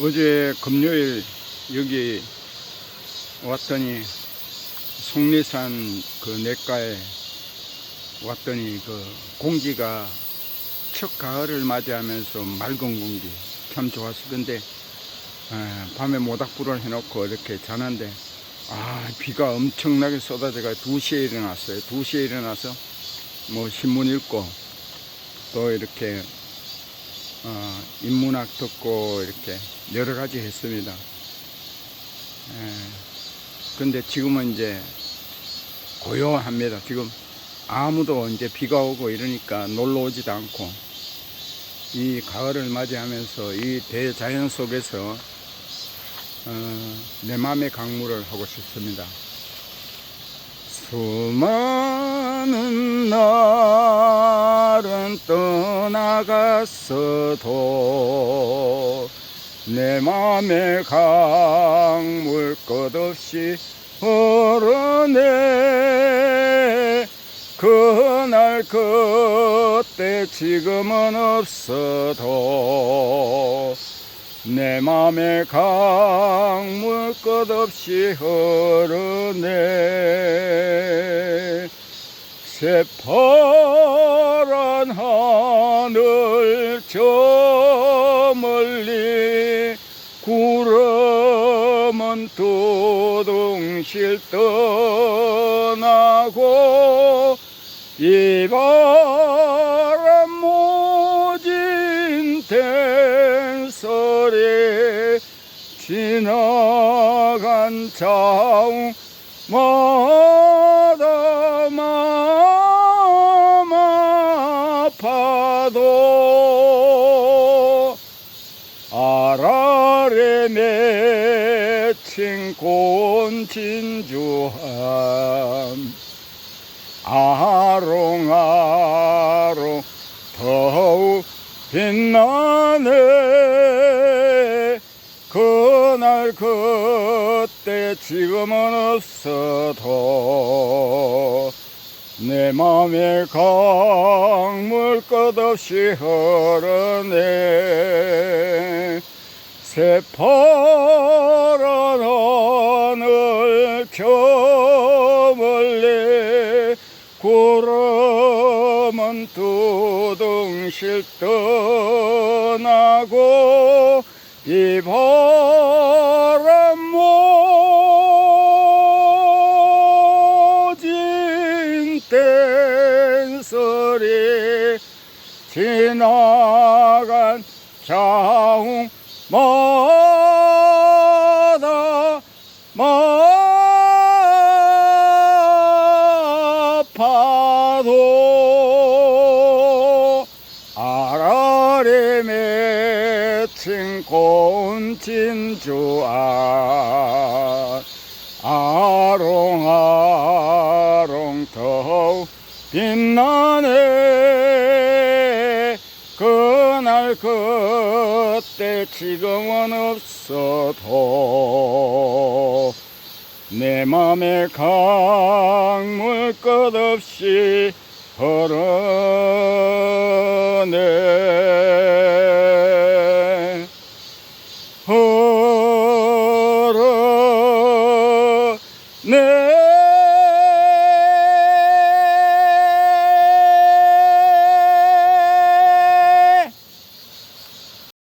어제 금요일 여기 왔더니 속리산 그 냇가에 왔더니 그 공기가 첫 가을을 맞이하면서 맑은 공기 참 에, 밤에 모닥불을 해놓고 이렇게 자는데 아 비가 엄청나게 쏟아져가 2시에 일어났어요. 2시에 일어나서 뭐 신문 읽고 또 이렇게 어, 인문학 듣고 이렇게 여러 가지 했습니다. 예. 근데 지금은 이제 고요합니다. 지금 아무도 이제 비가 오고 이러니까 놀러 오지도 않고 이 가을을 맞이하면서 이 대자연 속에서 어, 내 마음의 강물을 하고 싶습니다. 수많은 떠나갔어도 내 맘의 강물 끝없이 흐르네 그날 그때 지금은 없어도 내 맘의 강물 끝없이 흐르네 새 파란 하늘 저 멀리 구름은 두둥실 떠나고 이 바람 모진 댄소리 지나간 자웅 마 아라레 맺힌 곤진주함. 아롱아롱 더욱 빛나네. 그날 그때 지금은 없어도 내 맘의 강물 끝없이 흐르네 새파란 하늘 저 멀리 구름은 두둥실 떠나고 이 바람 모진 댄소리 지나간 자웅 마다 마파도 아라리 맺힌 곤진주 아 아롱아롱 더욱 빛나네. 그날 그 때 지금은 없어도 내 맘의 강물 끝없이 흐르네